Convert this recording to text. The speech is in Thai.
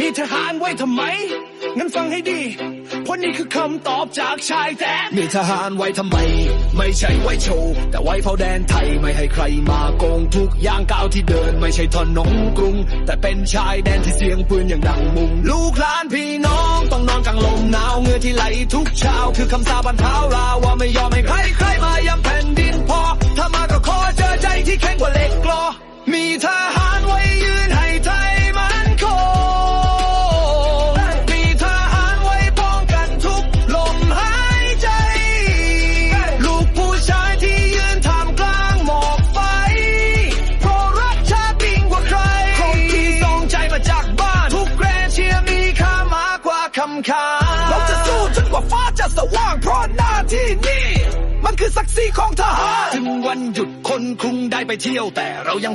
มีทหารไว้ทำไม งั้นฟังให้ดี เพราะนี่คือคำตอบจากชายแดนมีทหารไว้ทำไม ไม่ใช่ไว้โชว์ แต่ไว้เฝ้าแดนไทยไม่ให้ใครมาโกงทุกอย่างก้าวที่เดิน ไม่ใช่ทนนงกรุง แต่เป็นชายแดนที่เสียงปืนอย่างดังมุง ลูกหลานพี่น้องต้องนอนกลางลมหนาวเงื่อที่ไหลทุกเช้าคือคำสาบันเท้าลาว่าไม่ยอมให้ใครใครมายำแผ่นดินพอถ้ามาก็ขอเจอใจที่แข็งกว่าเหล็กกลอมีทห กว่าคำขานเราจะสู้จนกว่าฟ้าจะสว่างเพราะหน้าที่นี้มันคือศักดิ์ศรีของทหาร ถึงวันหยุดคนคงได้ไปเที่ยวแต่เรายัง